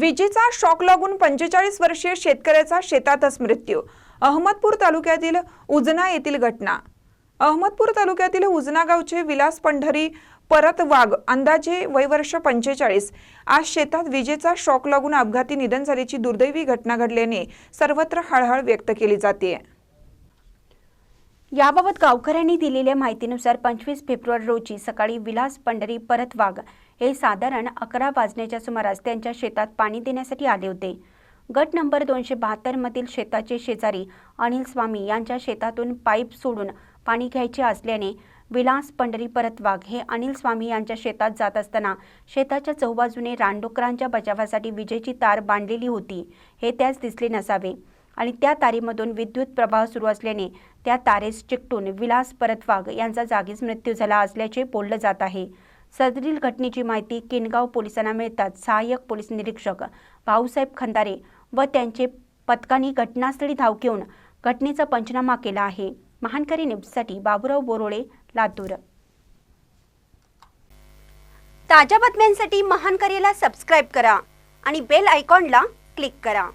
विजेचा शॉक लागून पंचेचाळीस वर्षीय शेतकऱ्याचा शेतातच मृत्यू. अहमदपूर तालुक्यातील उजना येथील घटना. अहमदपूर तालुक्यातील उजना गावचे विलास पंढरी परत वाघ अंदाजे वयवर्ष पंचेचाळीस. आज शेतात विजेचा शॉक लागून अपघाती निधन झाल्याची दुर्दैवी घटना घडल्याने सर्वत्र हळहळ व्यक्त केली जाते याबाबत गावकऱ्यांनी दिलेल्या माहितीनुसार पंचवीस फेब्रुवारी रोजी सकाळी विलास पंढरी परत वाघ हे साधारण अकरा वाजण्याच्या सुमारास त्यांच्या शेतात पाणी देण्यासाठी आले होते. गट नंबर दोनशे बहात्तरमधील शेताचे शेजारी अनिल स्वामी यांच्या शेतातून पाईप सोडून पाणी घ्यायचे असल्याने विलास पंढरी परत वाघ हे अनिल स्वामी यांच्या शेतात जात असताना शेताच्या चौबाजूने रानडुकरांच्या बचावासाठी विजेची तार बांधलेली होती. हे त्यास दिसले नसावे. आणि त्या तारेमधून विद्युत प्रवाह सुरू असल्याने त्या तारेस चिकटून विलास परतवाग यांचा जागीच मृत्यू झाला असल्याचे बोललं जात आहे. सदरील घटनेची माहिती किनगाव पोलिसांना मिळताच सहाय्यक पोलीस निरीक्षक भाऊसाहेब खंदारे व त्यांचे पथकांनी घटनास्थळी धाव घेऊन घटनेचा पंचनामा केला आहे. महानकरी न्यूजसाठी बाबुराव बोरोळे लातूर. ताज्या बातम्यांसाठी महानकरीला सबस्क्राईब करा आणि बेल आयकॉनला क्लिक करा.